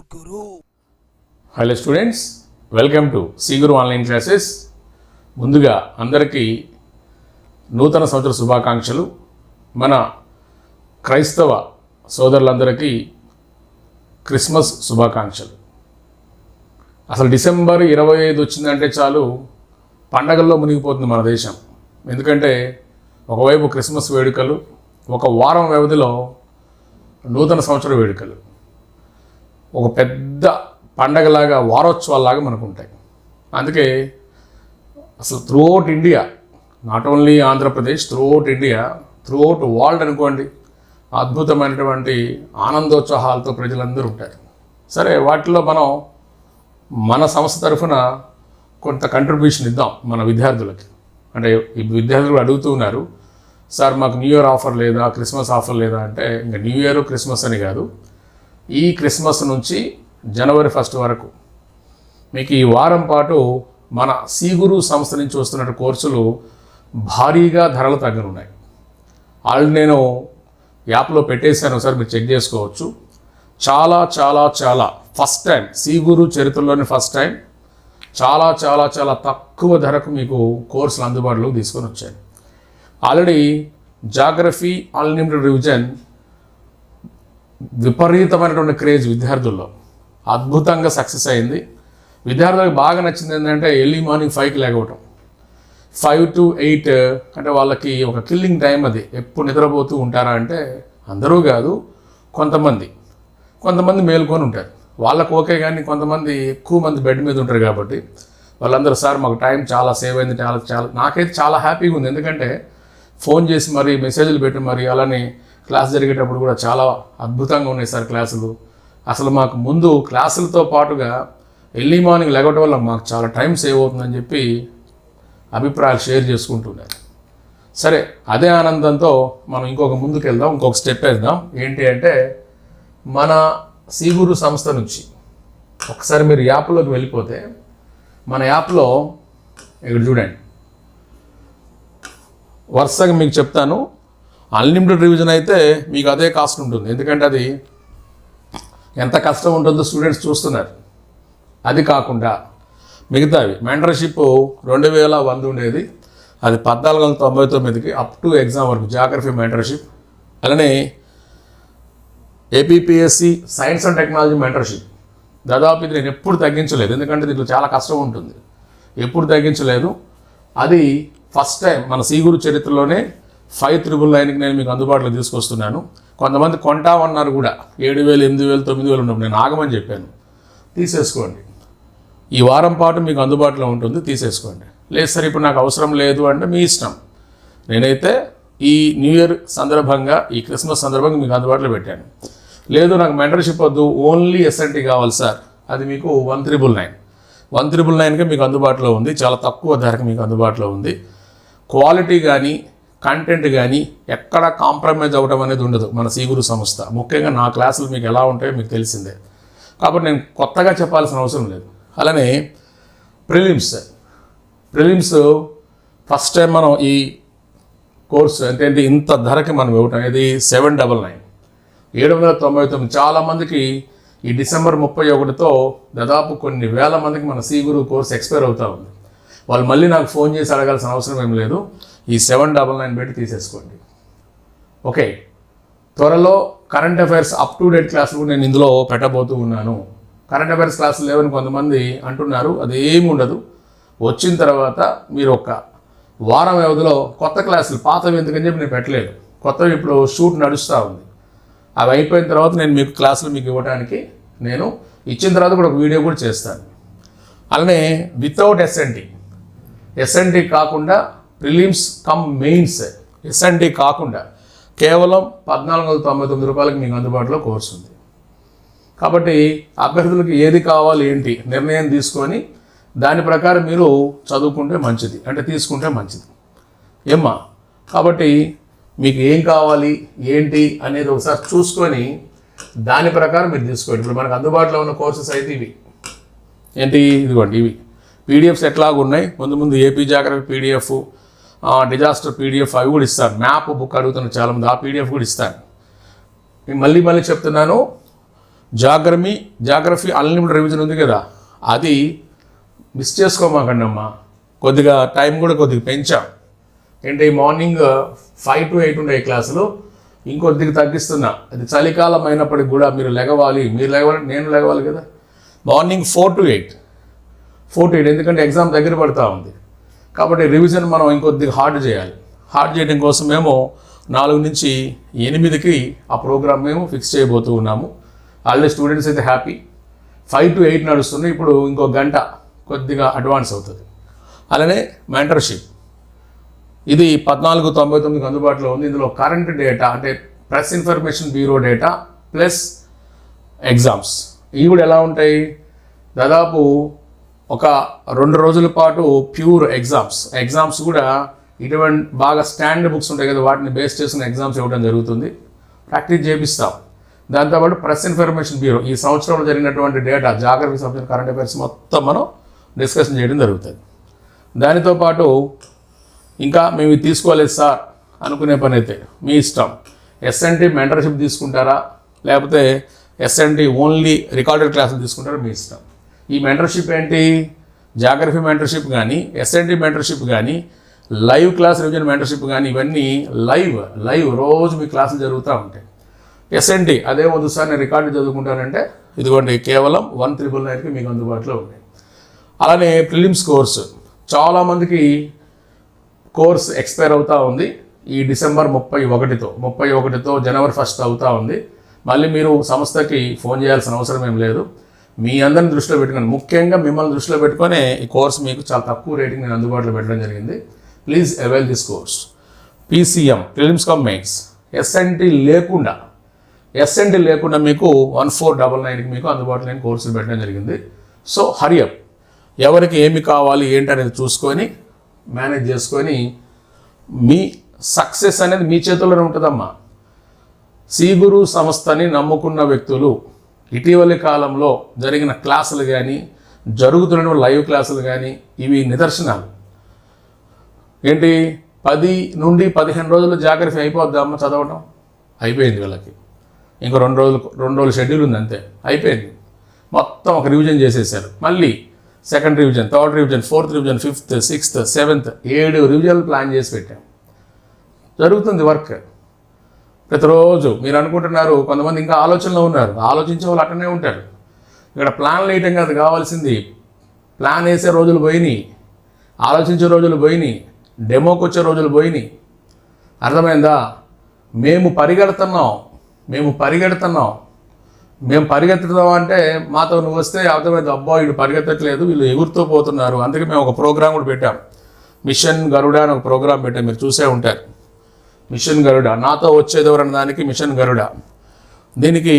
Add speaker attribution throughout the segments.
Speaker 1: Guru.
Speaker 2: Hello students welcome to Seeguru online classes ముందుగా అందరికీ నూతన సంవత్సర శుభాకాంక్షలు. మన క్రైస్తవ సోదరులందరికీ క్రిస్మస్ శుభాకాంక్షలు. అసలు డిసెంబర్ ఇరవై ఐదు వచ్చిందంటే చాలు పండగల్లో మునిగిపోతుంది మన దేశం. ఎందుకంటే ఒకవైపు క్రిస్మస్ వేడుకలు ఒక వారం వ్యవధిలో నూతన సంవత్సర వేడుకలు. ఒక పెద్ద పండగలాగా వారోత్సవాల్లాగా మనకు ఉంటాయి అందుకే అసలు throughout India not only Andhra Pradesh throughout India throughout world అనుకోండి అద్భుతమైనటువంటి ఆనందోత్సాహాలతో ప్రజలందరూ ఉంటారు. సరే వాటిలో మనం మన సంస్థ తరఫున కొంత కంట్రిబ్యూషన్ ఇద్దాం మన విద్యార్థులకి. అంటే విద్యార్థులు అడుగుతూ ఉన్నారు సార్ మాకు న్యూ ఇయర్ ఆఫర్ లేదా క్రిస్మస్ ఆఫర్ లేదా? అంటే ఇంకా న్యూ ఇయర్ క్రిస్మస్ అని కాదు ఈ క్రిస్మస్ నుంచి జనవరి ఫస్ట్ వరకు. మీకు ఈ వారం పాటు మన సీగురు సంస్థ నుంచి వస్తున్న కోర్సులు భారీగా ధరలు తగ్గనున్నాయి. ఆల్రెడీ నేను యాప్లో పెట్టేశాను ఒకసారి మీరు చెక్ చేసుకోవచ్చు. చాలా చాలా చాలా ఫస్ట్ టైం సీగురు చరిత్రలోని ఫస్ట్ టైం చాలా చాలా చాలా తక్కువ ధరకు మీకు కోర్సులు అందుబాటులోకి తీసుకొని వచ్చాను ఆల్రెడీ జాగ్రఫీ అన్లిమిటెడ్ రివిజన్ విపరీతమైనటువంటి క్రేజ్ విద్యార్థుల్లో. అద్భుతంగా సక్సెస్ అయింది. విద్యార్థులకు బాగా నచ్చింది ఏంటంటే ఎర్లీ మార్నింగ్ ఫైవ్కి లేకపోవటం. ఫైవ్ టు ఎయిట్ అంటే వాళ్ళకి ఒక కిల్లింగ్ టైం అది. ఎప్పుడు నిద్రపోతూ ఉంటారా అంటే అందరూ కాదు కొంతమంది. కొంతమంది మేల్కొని ఉంటారు. వాళ్ళకు ఓకే కానీ కొంతమంది ఎక్కువ మంది బెడ్ మీద ఉంటారు కాబట్టి వాళ్ళందరూ సార్ మాకు టైం చాలా సేవ్ అయింది చాలా చాలా నాకైతే చాలా హ్యాపీగా ఉంది. ఎందుకంటే ఫోన్ చేసి మరి మెసేజ్లు పెట్టి మరి అలానే క్లాస్ జరిగేటప్పుడు కూడా చాలా అద్భుతంగా ఉన్నాయి సార్ క్లాసులు. అసలు మాకు ముందు క్లాసులతో పాటుగా ఎర్లీ మార్నింగ్ లెగవటం వల్ల మాకు చాలా టైం సేవ్ అవుతుందని చెప్పి అభిప్రాయాలు షేర్ చేసుకుంటున్నారు. సరే అదే ఆనందంతో మనం ఇంకొక ముందుకు వెళ్దాం ఇంకొక స్టెప్ వేద్దాం. ఏంటి అంటే మన సీగురు సంస్థ నుంచి ఒకసారి మీరు యాప్లోకి వెళ్ళిపోతే మన యాప్లో ఇక్కడ చూడండి. వరుసగా మీకు చెప్తాను. అన్లిమిటెడ్ రివిజన్ అయితే మీకు అదే కాస్ట్ ఉంటుంది. ఎందుకంటే అది ఎంత కష్టం ఉంటుందో స్టూడెంట్స్ చూస్తున్నారు. అది కాకుండా మిగతావి మెంటర్షిప్ రెండు వేల వంద ఉండేది. అది పద్నాలుగు వందల తొంభై తొమ్మిదికి అప్ టు ఎగ్జామ్ వరకు జాగ్రఫీ మెంటర్షిప్ అలానే APPSC science and technology mentorship దాదాపు ఇది నేను ఎప్పుడు తగ్గించలేదు. ఎందుకంటే దీంట్లో చాలా కష్టం ఉంటుంది. ఎప్పుడు తగ్గించలేదు. అది ఫస్ట్ టైం మన సీగురు చరిత్రలోనే ఫైవ్ త్రిబుల్ నైన్కి నేను మీకు అందుబాటులో తీసుకొస్తున్నాను. కొంతమంది కొంటామన్నారు కూడా ఏడు వేలు ఎనిమిది వేలు తొమ్మిది వేలు ఉన్నప్పుడు నేను ఆగమని చెప్పాను. తీసేసుకోండి. ఈ వారం పాటు మీకు అందుబాటులో ఉంటుంది తీసేసుకోండి. లేదు సార్ ఇప్పుడు నాకు అవసరం లేదు అంటే మీ ఇష్టం. నేనైతే ఈ న్యూ ఇయర్ సందర్భంగా ఈ క్రిస్మస్ సందర్భంగా మీకు అందుబాటులో పెట్టాను. లేదు నాకు మెంటర్షిప్ వద్దు ఓన్లీ ఎస్ఎన్టీ కావాలి సార్. అది మీకు one triple nine. One triple నైన్కే మీకు అందుబాటులో ఉంది చాలా తక్కువ ధరకు మీకు అందుబాటులో ఉంది. క్వాలిటీ కానీ కంటెంట్ కానీ ఎక్కడ కాంప్రమైజ్ అవ్వడం అనేది ఉండదు మన సీగురు సంస్థ. ముఖ్యంగా నా క్లాసులు మీకు ఎలా ఉంటాయో మీకు తెలిసిందే. కాబట్టి నేను కొత్తగా చెప్పాల్సిన అవసరం లేదు. అలానే ప్రిలిమ్స్ ప్రిలిమ్స్ ఫస్ట్ టైం మనం ఈ కోర్సు అంటే ఇంత ధరకి మనం ఇవ్వటం ఇది సెవెన్ డబల్ నైన్ ఏడు వందల తొంభై తొమ్మిది చాలామందికి ఈ డిసెంబర్ ముప్పై ఒకటితో దాదాపు కొన్ని వేల మందికి మన సీ గురువు కోర్స్ ఎక్స్పైర్ అవుతూ ఉంది. వాళ్ళు మళ్ళీ నాకు ఫోన్ చేసి అడగాల్సిన అవసరం ఏం లేదు. ఈ సెవెన్ డబల్ నైన్ పెట్టి తీసేసుకోండి. ఓకే. త్వరలో current affairs up to date క్లాసులు నేను ఇందులో పెట్టబోతూ ఉన్నాను. కరెంట్ అఫైర్స్ క్లాసులు లేవని కొంతమంది అంటున్నారు. అది ఏమి ఉండదు. వచ్చిన తర్వాత మీరు ఒక వారం వ్యవధిలో కొత్త క్లాసులు పాతవి ఎందుకని చెప్పి నేను పెట్టలేదు. కొత్తవి ఇప్పుడు షూట్ నడుస్తూ ఉంది. అవి అయిపోయిన తర్వాత నేను మీకు క్లాసులు మీకు ఇవ్వడానికి నేను ఇచ్చిన తర్వాత కూడా ఒక వీడియో కూడా చేస్తాను. అలానే వితౌట్ ఎస్ఎన్టీ ఎస్ఎన్టీ కాకుండా ప్రిలిమ్స్ కమ్ మెయిన్స్ ఎస్ఎన్టీ కాకుండా కేవలం పద్నాలుగు వందల తొంభై తొమ్మిది రూపాయలకి మీకు అందుబాటులో కోర్సు ఉంది. కాబట్టి అభ్యర్థులకు ఏది కావాలి ఏంటి నిర్ణయం తీసుకొని దాని ప్రకారం మీరు చదువుకుంటే మంచిది అంటే తీసుకుంటే మంచిది. ఏమ్మా? కాబట్టి మీకు ఏం కావాలి ఏంటి అనేది ఒకసారి చూసుకొని దాని ప్రకారం మీరు తీసుకోండి. ఇప్పుడు మనకు అందుబాటులో ఉన్న కోర్సెస్ అయితే ఇవి. ఏంటి? ఇదిగోండి ఇవి. పీడిఎఫ్స్ ఎట్లాగా ఉన్నాయి ముందు ముందు AP geography PDF disaster PDF అవి కూడా ఇస్తారు. మ్యాప్ బుక్ అడుగుతున్న చాలామంది ఆ పీడిఎఫ్ కూడా ఇస్తారు. నేను మళ్ళీ మళ్ళీ చెప్తున్నాను జాగ్రఫీ జాగ్రఫీ అన్లిమిటెడ్ రివిజన్ ఉంది కదా అది మిస్ చేసుకోమాకండి అమ్మా. కొద్దిగా టైం కూడా కొద్దిగా పెంచాం. ఏంటంటే మార్నింగ్ ఫైవ్ టు ఎయిట్ ఉండే క్లాసులు ఇంకొద్దిగా తగ్గిస్తున్నా. అది చలికాలం అయినప్పటికి కూడా మీరు లెగవాలి మీరు లెగవాలి నేను లెగవాలి కదా. Morning four to eight four to eight ఎందుకంటే ఎగ్జామ్ దగ్గర పడుతూ ఉంది. కాబట్టి రివిజన్ మనం ఇంకొద్దిగా హార్డ్ చేయాలి. హార్డ్ చేయడం కోసం మేము నాలుగు నుంచి ఎనిమిదికి ఆ ప్రోగ్రామ్ మేము ఫిక్స్ చేయబోతూ ఉన్నాము. ఆల్రెడీ స్టూడెంట్స్ అయితే హ్యాపీ ఫైవ్ టు ఎయిట్ నడుస్తుంది ఇప్పుడు ఇంకో గంట కొద్దిగా అడ్వాన్స్ అవుతుంది. అలానే మెంటర్షిప్ ఇది పద్నాలుగు తొంభై తొమ్మిదికి అందుబాటులో ఉంది. ఇందులో కరెంట్ డేటా అంటే press information bureau data plus exams ఇవి కూడా ఎలా ఉంటాయి? దాదాపు ఒక రెండు రోజుల పాటు ప్యూర్ ఎగ్జామ్స్. ఎగ్జామ్స్ కూడా ఇటువంటి బాగా స్టాండర్డ్ బుక్స్ ఉంటాయి కదా వాటిని బేస్ చేసుకుని ఎగ్జామ్స్ ఇవ్వడం జరుగుతుంది. ప్రాక్టీస్ చేపిస్తాం. దాంతోపాటు ప్రెస్ ఇన్ఫర్మేషన్ బ్యూరో. ఈ సంవత్సరంలో జరిగినటువంటి డేటా జాగ్రఫీ సంబంధించిన కరెంట్ అఫైర్స్ మొత్తం మనం డిస్కషన్ చేయడం జరుగుతుంది. దానితో పాటు ఇంకా మేము ఇది తీసుకోలేదు సార్ అనుకునే పని అయితే మీ ఇష్టం. ఎస్ఎన్టీ మెంటర్షిప్ తీసుకుంటారా? లేకపోతే ఎస్ఎన్టీ ఓన్లీ రికార్డెడ్ క్లాసులు తీసుకుంటారా? మీ ఇష్టం. ఈ మెంటర్షిప్ ఏంటి? జాగ్రఫీ మెంటర్షిప్ కానీ ఎస్ఎన్టీ మెంటర్షిప్ కానీ లైవ్ క్లాస్ రివిజన్ మెంటర్షిప్ కానీ ఇవన్నీ లైవ్ లైవ్ రోజు మీ క్లాసులు జరుగుతూ ఉంటాయి. ఎస్ఎన్టీ అదే వద్దు సార్ నేను రికార్డు చదువుకుంటానంటే ఇదిగోండి కేవలం వన్ త్రిబుల్ నైన్కి మీకు అందుబాటులో ఉన్నాయి. అలానే ప్రిలిమ్స్ కోర్సు చాలామందికి కోర్స్ ఎక్స్పైర్ అవుతూ ఉంది. ఈ డిసెంబర్ ముప్పై ఒకటితో ముప్పై ఒకటితో జనవరి ఫస్ట్ అవుతూ ఉంది. మళ్ళీ మీరు సంస్థకి ఫోన్ చేయాల్సిన అవసరం ఏం లేదు. మీ అందరిని దృష్టిలో పెట్టుకొని ముఖ్యంగా మిమ్మల్ని దృష్టిలో పెట్టుకొని ఈ కోర్స్ మీకు చాలా తక్కువ రేటింగ్ నేను అందుబాటులో పెట్టడం జరిగింది. Please avail this course PCM prelims cum mains SNT లేకుండా ఎస్ఎన్టీ లేకుండా మీకు వన్ ఫోర్ డబల్ నైన్కి మీకు అందుబాటులో నేను కోర్సులు పెట్టడం జరిగింది. సో హరియప్ ఎవరికి ఏమి కావాలి ఏంటి అనేది చూసుకొని మేనేజ్ చేసుకొని మీ సక్సెస్ అనేది మీ చేతుల్లోనే ఉంటుందమ్మా. సీగురు సంస్థని నమ్ముకున్న వ్యక్తులు ఇటీవలి కాలంలో జరిగిన క్లాసులు కానీ జరుగుతున్న లైవ్ క్లాసులు కానీ ఇవి నిదర్శనాలు. ఏంటి? పది నుండి పదిహేను రోజులు జాగ్రత్త అయిపోద్దామా చదవటం? అయిపోయింది వీళ్ళకి. ఇంకో రెండు రోజులు రెండు రోజులు షెడ్యూల్ ఉంది అంతే. అయిపోయింది. మొత్తం ఒక రివిజన్ చేసేసారు. మళ్ళీ second revision third revision fourth revision fifth sixth seventh ఏడు రివిజన్లు ప్లాన్ చేసి పెట్టాం. జరుగుతుంది వర్క్. ప్రతిరోజు మీరు అనుకుంటున్నారు కొంతమంది ఇంకా ఆలోచనలో ఉన్నారు ఆలోచించే వాళ్ళు అట్టనే ఉంటారు. ఇక్కడ ప్లాన్ వేయటం కాదు కావాల్సింది ప్లాన్ వేసే రోజులు పోయినాయి ఆలోచించే రోజులు పోయినాయి డెమోకి వచ్చే రోజులు పోయినాయి. అర్థమైందా? మేము పరిగెడుతున్నాం మేము పరిగెడుతున్నాం. మేము పరిగెత్తుతాం అంటే మాతో నువ్వు వస్తే అర్థమైంది అబ్బా వీడు పరిగెత్తట్లేదు వీళ్ళు ఎగురుతూ పోతున్నారు. అందుకే మేము ఒక ప్రోగ్రామ్ కూడా పెట్టాం. మిషన్ గరుడ అని ఒక ప్రోగ్రాం పెట్టాం మీరు చూసే ఉంటారు. మిషన్ గరుడ. నాతో వచ్చేది ఎవరన్న దానికి మిషన్ గరుడ. దీనికి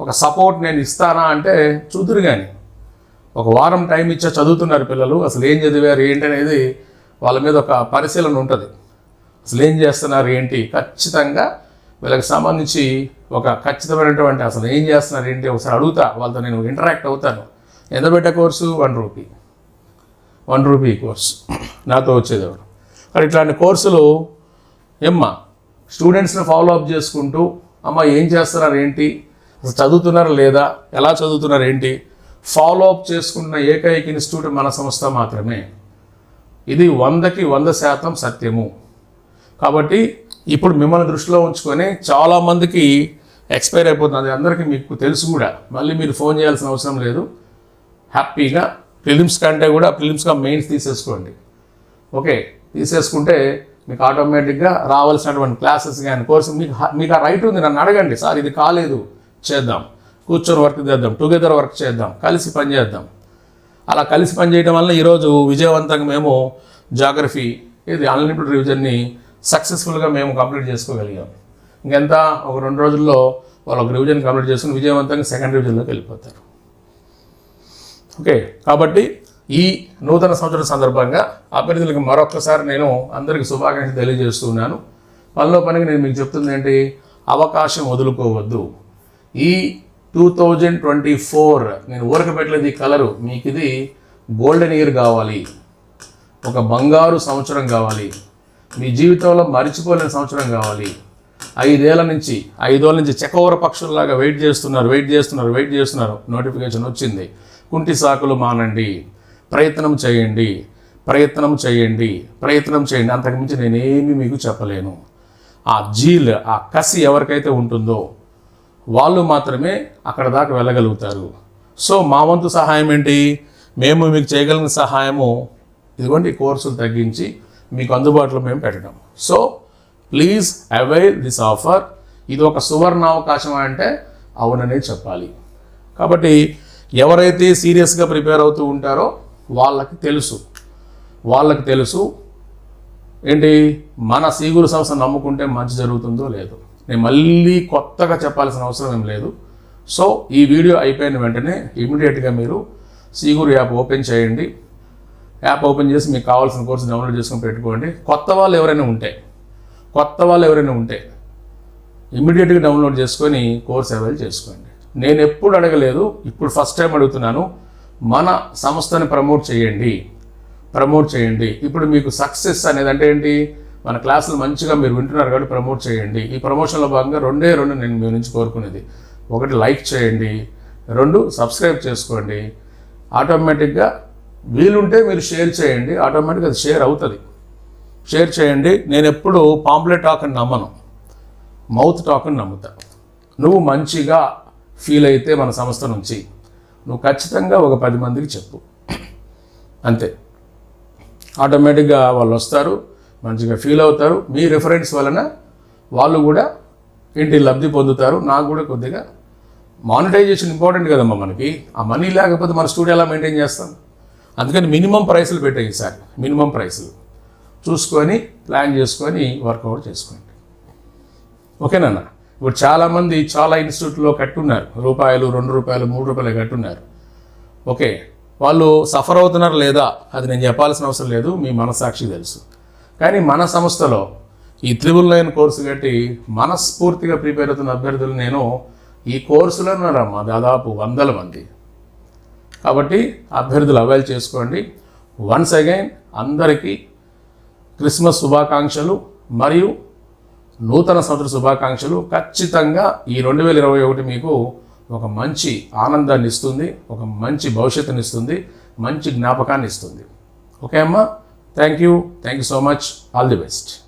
Speaker 2: ఒక సపోర్ట్ నేను ఇస్తానా అంటే చూదురు కానీ ఒక వారం టైం ఇచ్చా చదువుతున్నారు పిల్లలు. అసలు ఏం చదివారు ఏంటి అనేది వాళ్ళ మీద ఒక పరిశీలన ఉంటుంది. అసలు ఏం చేస్తున్నారు ఏంటి? ఖచ్చితంగా వీళ్ళకి సంబంధించి ఒక ఖచ్చితమైనటువంటి అసలు ఏం చేస్తున్నారు ఏంటి ఒకసారి అడుగుతా. వాళ్ళతో నేను ఇంటరాక్ట్ అవుతాను. ఎంత పెట్టే course? One rupee. One rupee course. నాతో వచ్చేదేవాడు ఎవరు ఇట్లాంటి కోర్సులు ఏమ్మా? స్టూడెంట్స్ని ఫాలో అప్ చేసుకుంటూ అమ్మ ఏం చేస్తున్నారు ఏంటి? చదువుతున్నారు చదువుతున్నారా లేదా? ఎలా చదువుతున్నారు ఏంటి? ఫాలో అప్ చేసుకున్న ఏకైక ఇన్స్టిట్యూట్ మన సంస్థ మాత్రమే. ఇది వందకి వంద శాతం సత్యము. కాబట్టి ఇప్పుడు మిమ్మల్ని దృష్టిలో ఉంచుకొని చాలామందికి ఎక్స్పైర్ అయిపోతుంది. అందరికీ మీకు తెలుసు కూడా. మళ్ళీ మీరు ఫోన్ చేయాల్సిన అవసరం లేదు. హ్యాపీగా ఫిలిమ్స్ కంటే కూడా ఫిలిమ్స్గా మెయిన్స్ తీసేసుకోండి. ఓకే తీసేసుకుంటే మీకు ఆటోమేటిక్గా రావాల్సినటువంటి క్లాసెస్ కానీ కోర్సు మీకు మీకు ఆ రైట్ ఉంది. నన్ను అడగండి. సార్ ఇది కాలేదు. చేద్దాం. కూర్చొని వర్క్ చేద్దాం. టుగెదర్ వర్క్ చేద్దాం. కలిసి పని చేద్దాం. అలా కలిసి పనిచేయడం వల్ల ఈరోజు విజయవంతంగా మేము జాగ్రఫీ ఇది అన్లిమిటెడ్ రివిజన్ని సక్సెస్ఫుల్గా మేము కంప్లీట్ చేసుకోగలిగాం. ఇంకెంత? ఒక రెండు రోజుల్లో వాళ్ళు ఒక రివిజన్ కంప్లీట్ చేసుకుని విజయవంతంగా సెకండ్ రివిజన్లోకి వెళ్ళిపోతారు. ఓకే కాబట్టి ఈ నూతన సంవత్సరం సందర్భంగా అభ్యర్థులకు మరొకసారి నేను అందరికీ శుభాకాంక్షలు తెలియజేస్తున్నాను పనిలో పనికి నేను మీకు చెప్తుంది ఏంటి? అవకాశం వదులుకోవద్దు. ఈ టూ థౌజండ్ ట్వంటీ ఫోర్ నేను ఊరక పెట్టలేదు ఈ కలరు. మీకు ఇది గోల్డెన్ ఇయర్ కావాలి. ఒక బంగారు సంవత్సరం కావాలి. మీ జీవితంలో మరిచిపోలేని సంవత్సరం కావాలి. ఐదేళ్ళ నుంచి ఐదేళ్ళ నుంచి చెకవర పక్షుల్లాగా వెయిట్ చేస్తున్నారు వెయిట్ చేస్తున్నారు వెయిట్ చేస్తున్నారు. నోటిఫికేషన్ వచ్చింది. కుంటి సాకులు మానండి. ప్రయత్నం చేయండి. ప్రయత్నం చేయండి. ప్రయత్నం చేయండి. అంతకుమించి నేనేమి మీకు చెప్పలేను. ఆ జీల్ ఆ కసి ఎవరికైతే ఉంటుందో వాళ్ళు మాత్రమే అక్కడ దాకా వెళ్ళగలుగుతారు. సో మా వంతు సహాయం ఏంటి? మేము మీకు చేయగలిగిన సహాయము. ఇదిగోండి ఈ కోర్సులు తగ్గించి మీకు అందుబాటులో మేము పెట్టడం. So please avail this offer. ఇది ఒక సువర్ణ అవకాశం అంటే అవుననే చెప్పాలి. కాబట్టి ఎవరైతే సీరియస్గా ప్రిపేర్ అవుతూ ఉంటారో వాళ్ళకి తెలుసు. వాళ్ళకి తెలుసు. ఏంటి? మన సీగురు సంస్థ నమ్ముకుంటే మంచి జరుగుతుందో లేదో. నేను మళ్ళీ కొత్తగా చెప్పాల్సిన అవసరం ఏం లేదు. సో ఈ వీడియో అయిపోయిన వెంటనే ఇమీడియట్గా మీరు సీగురు యాప్ ఓపెన్ చేయండి. యాప్ ఓపెన్ చేసి మీకు కావాల్సిన కోర్సు డౌన్లోడ్ చేసుకొని పెట్టుకోండి. కొత్త వాళ్ళు ఎవరైనా ఉంటే కొత్త వాళ్ళు ఎవరైనా ఉంటే ఇమ్మీడియట్గా డౌన్లోడ్ చేసుకొని కోర్స్ అవైల్ చేసుకోండి. నేను ఎప్పుడు అడగలేదు ఇప్పుడు ఫస్ట్ టైం అడుగుతున్నాను. మన సంస్థని ప్రమోట్ చేయండి. ప్రమోట్ చేయండి. ఇప్పుడు మీకు సక్సెస్ అనేది అంటే ఏంటి? మన క్లాసులు మంచిగా మీరు వింటున్నారు కాబట్టి ప్రమోట్ చేయండి. ఈ ప్రమోషన్లో భాగంగా రెండే రెండు నేను మీ నుంచి కోరుకునేది. ఒకటి లైక్ చేయండి. రెండు సబ్స్క్రైబ్ చేసుకోండి. ఆటోమేటిక్గా వీలుంటే మీరు షేర్ చేయండి. ఆటోమేటిక్గా అది షేర్ అవుతుంది. షేర్ చేయండి. నేను ఎప్పుడు పాంప్లెట్ టాక్ అని నమ్మను. మౌత్ టాక్ అని నమ్ముతా. నువ్వు మంచిగా ఫీల్ అయితే మన సంస్థ నుంచి. నువ్వు ఖచ్చితంగా ఒక పది మందికి చెప్పు. అంతే. ఆటోమేటిక్గా వాళ్ళు వస్తారు మంచిగా ఫీల్ అవుతారు. మీ రిఫరెన్స్ వలన వాళ్ళు కూడా ఇంటి లబ్ధి పొందుతారు. నాకు కూడా కొద్దిగా మానిటైజేషన్ ఇంపార్టెంట్ కదమ్మా మనకి. ఆ మనీ లేకపోతే మన స్టూడియో ఎలా మెయింటైన్ చేస్తాం? అందుకని మినిమం ప్రైసులు పెట్టాయి ఈసారి. మినిమం ప్రైసులు. చూసుకొని ప్లాన్ చేసుకొని వర్కౌట్ చేసుకోండి. ఓకేనా ఇప్పుడు చాలామంది చాలా ఇన్స్టిట్యూట్లో కట్టున్నారు. రూపాయలు రెండు రూపాయలు మూడు రూపాయలు కట్టున్నారు. ఓకే వాళ్ళు సఫర్ అవుతున్నారు లేదా? అది నేను చెప్పాల్సిన అవసరం లేదు. మీ మనసాక్షి తెలుసు. కానీ మన సంస్థలో ఈ త్రిబుల్ నైన్ కోర్సు కట్టి మనస్ఫూర్తిగా ప్రిపేర్ అవుతున్న అభ్యర్థులు నేను ఈ కోర్సులో ఉన్నారమ్మా దాదాపు వందల మంది. కాబట్టి అభ్యర్థులు అవైల్ చేసుకోండి. వన్స్ అగైన్ అందరికీ క్రిస్మస్ శుభాకాంక్షలు. మరియు నూతన సంవత్సర శుభాకాంక్షలు. ఖచ్చితంగా ఈ రెండు వేల ఇరవై ఒకటి మీకు ఒక మంచి ఆనందాన్ని ఇస్తుంది ఒక మంచి భవిష్యత్తుని ఇస్తుంది మంచి జ్ఞాపకాన్ని ఇస్తుంది. ఓకే అమ్మా? Thank you thank you so much all the best